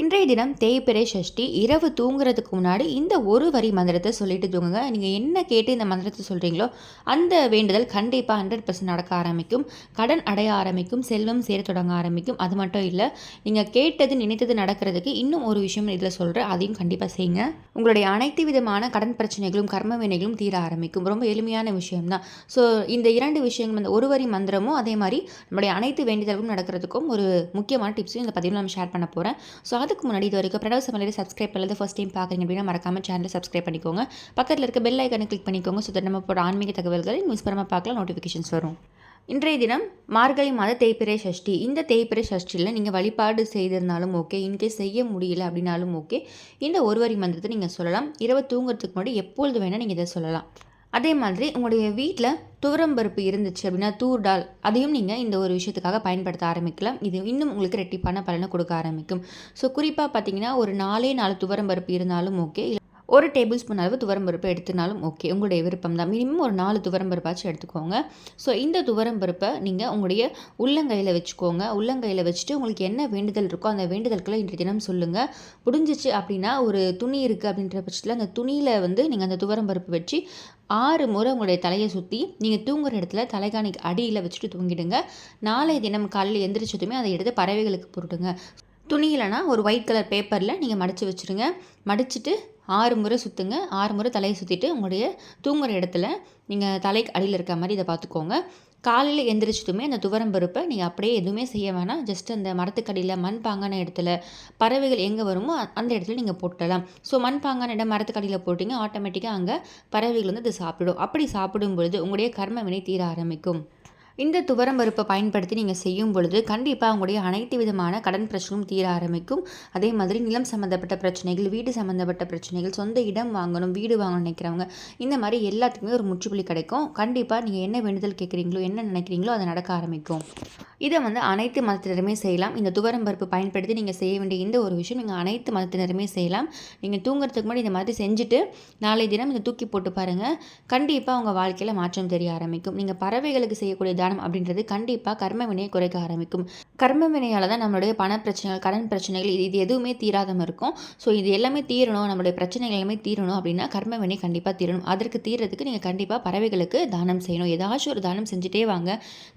இன்றைய தினம் தேய்பிறை சஷ்டி இரவு தூங்குறதுக்கு முன்னாடி இந்த ஒரு வரி மந்திரத்தை சொல்லிட்டு தூங்குங்க. நீங்கள் என்ன கேட்டு இந்த மந்திரத்தை சொல்கிறீங்களோ அந்த வேண்டுதல் கண்டிப்பாக ஹண்ட்ரட் பர்சன்ட் நடக்க ஆரம்பிக்கும். கடன் அடைய ஆரம்பிக்கும். செல்வம் சேர தொடங்க ஆரம்பிக்கும். அது மட்டும் இல்லை நீங்கள் கேட்டது நினைத்தது நடக்கிறதுக்கு இன்னும் ஒரு விஷயம் இதில் சொல்கிறேன் அதையும் கண்டிப்பாக செய்யுங்க. உங்களுடைய அனைத்து விதமான கடன் பிரச்சனைகளும் கர்ம வினைகளும் தீர ஆரம்பிக்கும். ரொம்ப எளிமையான விஷயம்தான். ஸோ இந்த இரண்டு விஷயங்கள் இந்த ஒரு வரி மந்திரமும் அதே மாதிரி நம்முடைய அனைத்து வேண்டுதல்களும் நடக்கிறதுக்கும் ஒரு முக்கியமான டிப்ஸும் இந்த பதிவில் நம்ம ஷேர் பண்ண போகிறேன் ஸோ அதுக்கு முன்னாடி இது வரைக்கும் பிரணவ் சமையல் சப்ஸ்கிரைப் பண்ணது ஃபஸ்ட் டைம் பார்க்குறீங்க அப்படின்னா மறக்காம சேனலை சப்ஸ்கிரைப் பண்ணிக்கோங்க. பக்கத்தில் இருக்க பெல் ஐக்கனை கிளிக் பண்ணிக்கோங்க ஸோ நம்ம போகிற ஆன்மீக தகவல்களை மிஸ் பண்ணாமல் பார்க்கலாம் நோட்டிஃபிகேஷன்ஸ் வரும். இன்றைய தினம் மார்கழி மாத தேய்பிரை சஷ்டி. இந்த தேய்பிரை சஷ்டியில் நீங்கள் வழிபாடு செய்திருந்தாலும் ஓகே இன்கேஸ் செய்ய முடியல அப்படின்னாலும் ஓகே இந்த ஒரு வரி மந்திரத்தை நீங்கள் சொல்லலாம். இரவு தூங்குறதுக்கு முன்னாடி எப்பொழுது வேணால் நீங்கள் இதை சொல்லலாம். அதே மாதிரி உங்களுடைய வீட்டில் துவரம்பருப்பு இருந்துச்சு அப்படின்னா தூர் டால் அதையும் நீங்கள் இந்த ஒரு விஷயத்துக்காக பயன்படுத்த ஆரம்பிக்கலாம். இது இன்னும் உங்களுக்கு ரெட்டிப்பான பலனை கொடுக்க ஆரம்பிக்கும். ஸோ குறிப்பாக பார்த்தீங்கன்னா ஒரு நாலே நாலு துவரம்பருப்பு இருந்தாலும் ஓகே ஒரு டேபிள் ஸ்பூன் அளவு துவரம்பருப்பு எடுத்துனாலும் ஓகே உங்களுடைய விருப்பம் தான் மினிமம் ஒரு நாலு துவரம்பருப்பாச்சும் எடுத்துக்கோங்க. ஸோ இந்த துவரம்பருப்பை நீங்கள் உங்களுடைய உள்ளங்கையில் வச்சுக்கோங்க. உள்ளங்கையில் வச்சுட்டு உங்களுக்கு என்ன வேண்டுதல் இருக்கோ அந்த வேண்டுதல்களை இன்றைய தினம் சொல்லுங்கள் முடிஞ்சிச்சு அப்படின்னா ஒரு துணி இருக்குது அப்படின்ற பட்சத்தில் அந்த துணியில் வந்து நீங்கள் அந்த துவரம்பருப்பு வச்சு ஆறு முறை உங்களுடைய தலையை சுற்றி நீங்கள் தூங்குற இடத்துல தலைகாணிக்கு அடியில் வச்சுட்டு தூங்கிடுங்க. நாளைய தினம் காலையில் எந்திரிச்சதுமே அதை எடுத்து பறவைகளுக்கு போட்டுடுங்க துணியிலனா ஒரு ஒயிட் கலர் பேப்பரில் நீங்கள் மடித்து வச்சுருங்க. மடிச்சுட்டு ஆறு முறை சுற்றுங்க ஆறு முறை தலையை சுற்றிட்டு உங்களுடைய தூங்குகிற இடத்துல நீங்கள் தலைக்கு அடியில் இருக்க மாதிரி இதை பார்த்துக்கோங்க. காலையில் எந்திரிச்சிட்டுமே அந்த துவரம் பருப்பை நீங்கள் அப்படியே எதுவுமே செய்ய வேணாம். ஜஸ்ட் அந்த மரத்துக்கடியில் மண் பாங்கான இடத்துல பறவைகள் எங்கே வருமோ அந்த இடத்துல நீங்கள் போட்டலாம் ஸோ மண் பாங்கான இடம் மரத்துக்கடியில் போட்டிங்க. ஆட்டோமேட்டிக்காக அங்கே பறவைகள் வந்து அது சாப்பிடும். அப்படி சாப்பிடும் பொழுது உங்களுடைய கர்ம வினை தீர ஆரம்பிக்கும். இந்த துவரம் பருப்பை பயன்படுத்தி நீங்கள் செய்யும் பொழுது கண்டிப்பாக உங்களுடைய அனைத்து விதமான கடன் பிரச்சனையும் தீர ஆரம்பிக்கும். அதே மாதிரி நிலம் சம்மந்தப்பட்ட பிரச்சனைகள் வீடு சம்மந்தப்பட்ட பிரச்சனைகள் சொந்த இடம் வாங்கணும் வீடு வாங்கணும் நினைக்கிறவங்க இந்த மாதிரி எல்லாத்துக்குமே ஒரு முற்றுப்புள்ளி கிடைக்கும். கண்டிப்பாக நீங்கள் என்ன வேண்டுதல் கேட்குறீங்களோ என்ன நினைக்கிறீங்களோ அதை நடக்க ஆரம்பிக்கும். இதை வந்து அனைத்து மதத்தினருமே செய்யலாம். இந்த துவரம் பருப்பு பயன்படுத்தி நீங்கள் செய்ய வேண்டிய இந்த ஒரு விஷயம் நீங்கள் அனைத்து மதத்தினருமே செய்யலாம். நீங்கள் தூங்குறதுக்கு முன்னாடி இந்த மாதிரி செஞ்சுட்டு நாளை தினம் இதை தூக்கி போட்டு பாருங்கள் கண்டிப்பாக உங்கள் வாழ்க்கையில் மாற்றம் தெரிய ஆரம்பிக்கும். நீங்கள் பறவைகளுக்கு செய்யக்கூடிய தியானம் அப்படின்றது கண்டிப்பாக கர்ம வினையை குறைக்க ஆரம்பிக்கும். கர்ம வினையால் தான் நம்மளுடைய பண பிரச்சனைகள் கடன் பிரச்சனைகள் இது இது எதுவுமே தீராதம் இருக்கும். ஸோ இது எல்லாமே தீரணும் நம்மளுடைய பிரச்சனைகள் எல்லாமே தீரணும் அப்படின்னா கர்ம வினை கண்டிப்பாக தீரணும். அதற்கு தீர்றதுக்கு நீங்கள் கண்டிப்பாக பறவைகளுக்கு தானம் செய்யணும். ஏதாச்சும் ஒரு தானம் செஞ்சுட்டே வாங்க.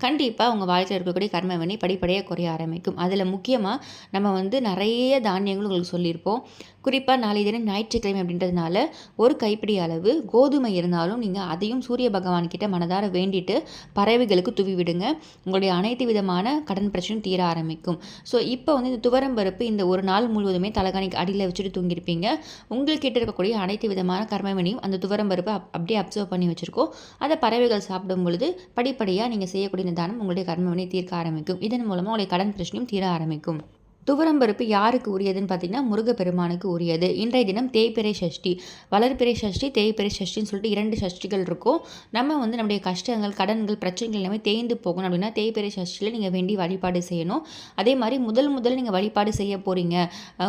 கண்டிப்பாக உங்கள் வாழ்க்கையில் இருக்கக்கூடிய கர்ம வினை படிப்படியாக குறைய ஆரம்பிக்கும். அதில் முக்கியமாக நம்ம வந்து நிறைய தானியங்கள் உங்களுக்கு சொல்லியிருப்போம். குறிப்பாக நாளை தினம் ஞாயிற்றுக்கிழமை அப்படின்றதுனால ஒரு கைப்பிடி அளவு கோதுமை இருந்தாலும் நீங்கள் அதையும் சூரிய பகவான் கிட்ட மனதார வேண்டிட்டு பறவைகளுக்கு துவி விடுங்க. உங்களுடைய அனைத்து விதமான கடன் பிரச்சனையும் தீர ஆரம்பிக்கும். ஸோ இப்போ வந்து இந்த துவரம் பருப்பு இந்த ஒரு நாள் முழுவதுமே தலைகாணிக்கு அடியில் வச்சுட்டு தூங்கியிருப்பீங்க. உங்கள்கிட்ட இருக்கக்கூடிய அனைத்து விதமான கர்மவினையும் அந்த துவரம் அப் அப்படியே அப்சர்வ் பண்ணி வச்சுருக்கோம். அதை பறவைகள் சாப்பிடும் பொழுது படிப்படியாக நீங்கள் செய்யக்கூடிய தானம் உங்களுடைய கர்மவினை தீர்க்க ஆரம்பிக்கும். இதன் மூலமாக உங்களுடைய கடன் பிரச்சனையும் தீர ஆரம்பிக்கும். துவரம்பருப்பு யாருக்கு உரியதுன்னு பார்த்தீங்கன்னா முருகப்பெருமானுக்கு உரியது. இன்றைய தினம் தேய்பிறை சஷ்டி. வளர்பிறை சஷ்டி தேய்பிறை சஷ்டின்னு சொல்லிட்டு இரண்டு சஷ்டிகள் இருக்கும். நம்ம வந்து நம்முடைய கஷ்டங்கள் கடன்கள் பிரச்சனைகள் எல்லாமே தேய்ந்து போகணும் அப்படின்னா தேய்பிறை சஷ்டியில் நீங்கள் வேண்டி வழிபாடு செய்யணும். அதே மாதிரி முதல் முதல் நீங்கள் வழிபாடு செய்ய போகிறீங்க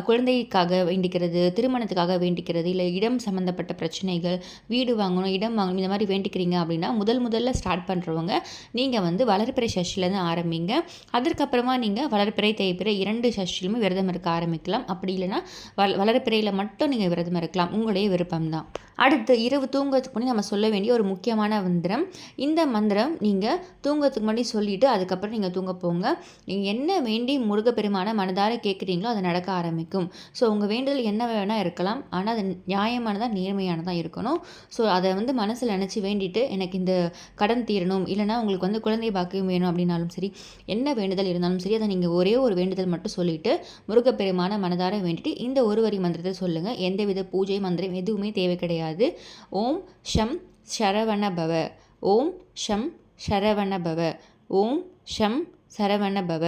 குழந்தைக்காக வேண்டிக்கிறது திருமணத்துக்காக வேண்டிக்கிறது இல்லை இடம் சம்மந்தப்பட்ட பிரச்சனைகள் வீடு வாங்கணும் இடம் வாங்கணும் இந்த மாதிரி வேண்டிக்கிறீங்க அப்படின்னா முதல் முதல்ல ஸ்டார்ட் பண்ணுறவங்க நீங்கள் வந்து வளர்பிறை சஷ்டிலேருந்து ஆரம்பிங்க. அதற்கப்புறமா நீங்கள் வளர்பிறை தேய்பிறை இரண்டு சஷ்டியிலுமே விரதம் இருக்க ஆரம்பிக்கலாம். அப்படி இல்லைனா வள வளர்ப்பிறையில் மட்டும் நீங்கள் விரதம் இருக்கலாம். உங்களுடைய விருப்பம்தான். அடுத்து இரவு தூங்குறதுக்கு முன்னாடி நம்ம சொல்ல வேண்டிய ஒரு முக்கியமான மந்திரம். இந்த மந்திரம் நீங்கள் தூங்குறதுக்கு முன்னாடி சொல்லிவிட்டு அதுக்கப்புறம் நீங்கள் தூங்க போங்க. நீங்கள் என்ன வேண்டி முருகப்பெருமான மனதார கேட்குறீங்களோ அதை நடக்க ஆரம்பிக்கும். ஸோ உங்கள் வேண்டுதல் என்ன வேணால் இருக்கலாம். ஆனால் அது நியாயமானதாக நேர்மையானதாக இருக்கணும். ஸோ அதை வந்து மனசில் நினச்சி வேண்டிட்டு எனக்கு இந்த கடன் தீரணும். இல்லைனா உங்களுக்கு வந்து குழந்தை பாக்கியம் வேணும் அப்படின்னாலும் சரி என்ன வேண்டுதல் இருந்தாலும் சரி அதை நீங்கள் ஒரே ஒரு வேண்டுதல் மட்டும் சொல்லிவிட்டு முருகப்பெருமான மனதார வேண்டிட்டு இந்த ஒரு வரி மந்திரத்தை சொல்லுங்கள் எந்தவித பூஜை மந்திரம் எதுவுமே தேவை கிடையாது. கிடையாது ஓம் ஷம் சரவண பவ ஓம் ஷம் சரவண பவ ஓம் ஷம் சரவண பவ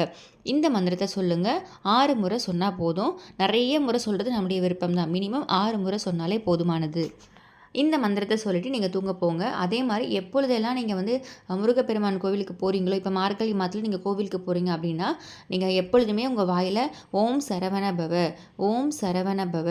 இந்த மந்திரத்தை சொல்லுங்கள் ஆறு முறை சொன்னால் போதும். நிறைய முறை சொல்கிறது நம்முடைய விருப்பம் தான் மினிமம் ஆறு முறை சொன்னாலே போதுமானது. இந்த மந்திரத்தை சொல்லிவிட்டு நீங்கள் தூங்க போங்க. அதே மாதிரி எப்பொழுதெல்லாம் நீங்கள் வந்து முருகப்பெருமான் கோவிலுக்கு போகிறீங்களோ இப்போ மார்கழி மாதத்தில் நீங்கள் கோவிலுக்கு போகிறீங்க அப்படின்னா நீங்கள் எப்பொழுதுமே உங்கள் வாயில் ஓம் சரவண பவ ஓம் சரவண பவ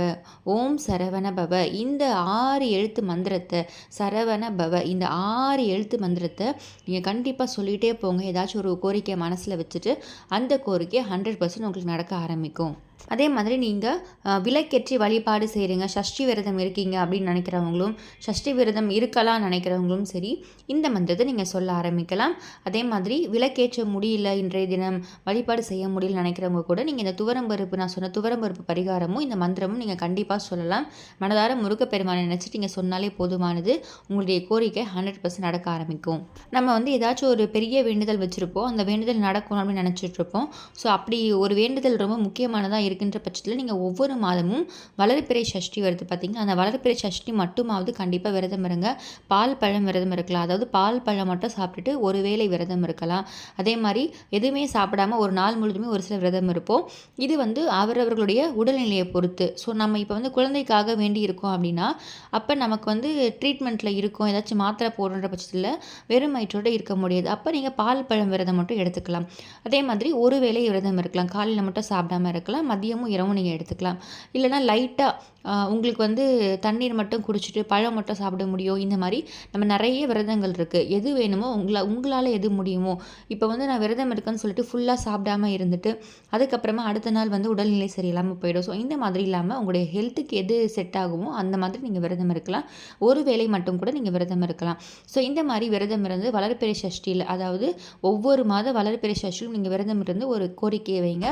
ஓம் சரவண பவ இந்த ஆறு எழுத்து மந்திரத்தை சரவண பவ இந்த ஆறு எழுத்து மந்திரத்தை நீங்கள் கண்டிப்பாக சொல்லிகிட்டே போங்க. ஏதாச்சும் ஒரு கோரிக்கையை மனசில் வச்சுட்டு அந்த கோரிக்கை ஹண்ட்ரட் பர்சன்ட் உங்களுக்கு நடக்க ஆரம்பிக்கும். அதே மாதிரி நீங்கள் விளக்கேற்றி வழிபாடு செய்கிறீங்க சஷ்டி விரதம் இருக்கீங்க அப்படின்னு நினைக்கிறவங்களும் சஷ்டி விரதம் இருக்கலாம் நினைக்கிறவங்களும் சரி இந்த மந்திரத்தை நீங்கள் சொல்ல ஆரம்பிக்கலாம். அதே மாதிரி விளக்கேற்ற முடியல இன்றைய தினம் வழிபாடு செய்ய முடியல நினைக்கிறவங்க கூட நீங்கள் இந்த துவரம்பருப்பு நான் சொன்ன துவரம்பருப்பு பரிகாரமும் இந்த மந்திரமும் நீங்கள் கண்டிப்பாக சொல்லலாம். மனதார முருகப்பெருமானை நினச்சிட்டு நீங்கள் சொன்னாலே போதுமானது. உங்களுடைய கோரிக்கை ஹண்ட்ரட் பர்சன்ட் நடக்க ஆரம்பிக்கும். நம்ம வந்து ஏதாச்சும் ஒரு பெரிய வேண்டுதல் வச்சுருப்போம். அந்த வேண்டுதல் நடக்கணும் அப்படின்னு நினச்சிட்ருப்போம் ஸோ அப்படி ஒரு வேண்டுதல் ரொம்ப முக்கியமானதாக இருக்கின்ற பட்சத்தில் நீங்கள் ஒவ்வொரு மாதமும் வளர்ப்பிறை சஷ்டி வருது பார்த்தீங்கன்னா அந்த வளர்ப்பிறை சஷ்டி மட்டுமாவது கண்டிப்பாக விரதம் இருங்க. பால் பழம் விரதம் இருக்கலாம். அதாவது பால் பழம் மட்டும் சாப்பிட்டுட்டு ஒரு வேளை விரதம் இருக்கலாம். அதே மாதிரி எதுவுமே சாப்பிடாம ஒரு நாள் முழுதுமே ஒரு சில விரதம் இருப்போம். இது வந்து அவரவர்களுடைய உடல்நிலையை பொறுத்து. ஸோ நம்ம இப்போ வந்து குழந்தைக்காக வேண்டி இருக்கோம் அப்படின்னா அப்போ நமக்கு வந்து ட்ரீட்மெண்ட்டில் இருக்கும். ஏதாச்சும் மாத்திரை போடுற பட்சத்தில் வெறும் வயிற்றோடு இருக்க முடியாது. அப்போ நீங்கள் பால் பழம் விரதம் மட்டும் எடுத்துக்கலாம். அதே மாதிரி ஒரு வேளை விரதம் இருக்கலாம். காலையில் மட்டும் சாப்பிடாம இருக்கலாம். மதியமும் இரவும் நீங்கள் எடுத்துக்கலாம். இல்லைனா லைட்டாக உங்களுக்கு வந்து தண்ணீர் மட்டும் குடிச்சிட்டு பழம் மட்டும் சாப்பிட முடியும். இந்த மாதிரி நம்ம நிறைய விரதங்கள் இருக்குது எது வேணுமோ உங்களா உங்களால் எது முடியுமோ இப்போ வந்து நான் விரதம் இருக்கேன்னு சொல்லிட்டு ஃபுல்லாக சாப்பிடாம இருந்துட்டு அதுக்கப்புறமா அடுத்த நாள் வந்து உடல்நிலை சரியில்லாமல் போயிடும். ஸோ இந்த மாதிரி இல்லாமல் உங்களுடைய ஹெல்த்துக்கு எது செட் ஆகுமோ அந்த மாதிரி நீங்கள் விரதம் இருக்கலாம். ஒரு வேளை மட்டும் கூட நீங்கள் விரதம் இருக்கலாம். ஸோ இந்த மாதிரி விரதம் இருந்து வளர்பிறை சஷ்டியில் அதாவது ஒவ்வொரு மாத வளர்பிறை சஷ்டியும் நீங்கள் விரதம் இருந்து ஒரு கோரிக்கையை வைங்க.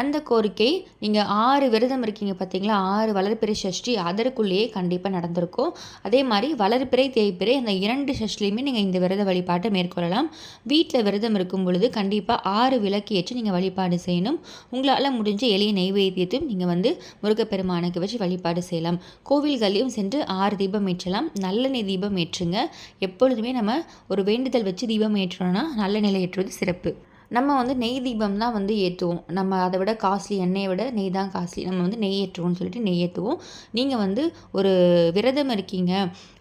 அந்த கோரிக்கை நீங்கள் ஆறு விரதம் இருக்கீங்க பார்த்தீங்களா ஆறு வளர்பிறை சஷ்டி அதற்குள்ளேயே கண்டிப்பாக நடந்திருக்கும். அதே மாதிரி வளர்பிறை தேய்ப்பிறை அந்த இரண்டு சஷ்டிலையுமே நீங்கள் இந்த விரத வழிபாட்டை மேற்கொள்ளலாம். வீட்டில் விரதம் இருக்கும் பொழுது கண்டிப்பாக ஆறு விளக்கு ஏற்று நீங்கள் வழிபாடு செய்யணும். உங்களால் முடிஞ்ச எளிய நெய்வேத்தியத்தையும் நீங்கள் வந்து முருகப்பெருமானுக்கு வச்சு வழிபாடு செய்யலாம். கோவில்களையும் சென்று ஆறு தீபம் ஏற்றலாம். நல்லெண்ணெய் தீபம் ஏற்றுங்க. எப்பொழுதுமே நம்ம ஒரு வேண்டுதல் வச்சு தீபம் ஏற்றோம்னா நல்லெண்ணெய் ஏற்றுவது சிறப்பு. நம்ம வந்து நெய் தீபம் தான் வந்து ஏற்றுவோம். நம்ம அதை விட காஸ்ட்லி எண்ணெயை விட நெய் தான் காஸ்ட்லி. நம்ம வந்து நெய் ஏற்றுவோம்னு சொல்லிட்டு நெய் ஏற்றுவோம். நீங்கள் வந்து ஒரு விரதம் இருக்கீங்க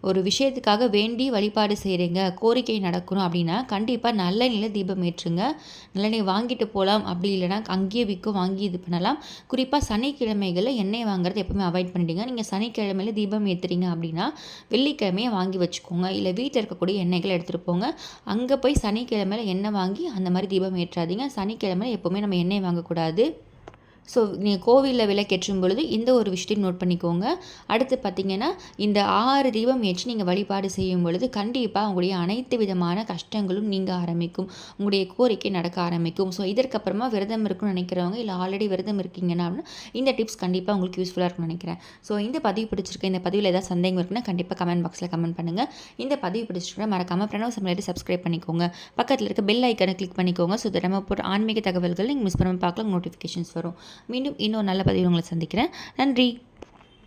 ஒரு விஷயத்துக்காக வேண்டி வழிபாடு செய்கிறீங்க கோரிக்கை நடக்கணும் அப்படின்னா கண்டிப்பாக நல்லெண்ணெயில் தீபம் ஏற்றுங்க. நல்லெண்ணெய் வாங்கிட்டு போகலாம். அப்படி இல்லைனா அங்கேயே விற்கும் வாங்கி இது பண்ணலாம். குறிப்பாக சனிக்கிழமைகளில் எண்ணெய் வாங்குறது எப்பவுமே அவாய்ட் பண்ணிடுங்க நீங்கள் சனிக்கிழமையில் தீபம் ஏற்றுறீங்க அப்படின்னா வெள்ளிக்கிழமையை வாங்கி வச்சுக்கோங்க. இல்லை வீட்டில் இருக்கக்கூடிய எண்ணெய்களை எடுத்துகிட்டு போங்க. அங்கே போய் சனிக்கிழமையில் எண்ணெய் வாங்கி அந்த மாதிரி தீபம் ஏற்றாதீங்க சனிக்கிழமை எப்போவுமே நம்ம எண்ணெய் வாங்கக்கூடாது. ஸோ நீங்கள் கோவிலில் விளக்கேற்றும் பொழுது இந்த ஒரு விஷயத்தையும் நோட் பண்ணிக்கோங்க. அடுத்து பார்த்திங்கன்னா இந்த ஆறு தீபம் ஏற்றி நீங்கள் வழிபாடு செய்யும் பொழுது கண்டிப்பாக உங்களுடைய அனைத்து விதமான கஷ்டங்களும் நீங்க ஆரம்பிக்கும். உங்களுடைய கோரிக்கை நடக்க ஆரம்பிக்கும். ஸோ இதற்கப்புறமா விரதம் இருக்குன்னு நினைக்கிறவங்க இல்லை ஆல்ரெடி விரதம் இருக்கீங்கன்னா இந்த டிப்ஸ் கண்டிப்பாக உங்களுக்கு யூஸ்ஃபுல்லாக இருக்கும்னு நினைக்கிறேன். ஸோ இந்த பதிவு பிடிச்சிருக்க இந்த பதிவில் ஏதாவது சந்தேகம் இருக்குன்னா கண்டிப்பாக கமெண்ட் பாக்ஸில் கமெண்ட் பண்ணுங்கள் இந்த பதிவு பிடிச்சிருக்கா மறக்காமல் பிரணவ சமையலை சப்ஸ்கிரைப் பண்ணிக்கோங்க. பக்கத்தில் இருக்க பெல் ஐக்கனை கிளிக் பண்ணிக்கோங்க. ஸோ தினமும் போட்டு ஆன்மீக தகவல்கள் நீங்கள் மிஸ் பண்ணாமல் பார்க்கலாம் நோட்டிஃபிகேஷன்ஸ் வரும். மீண்டும் இன்னொரு நல்ல பதிவு உங்களை சந்திக்கிறேன். நன்றி.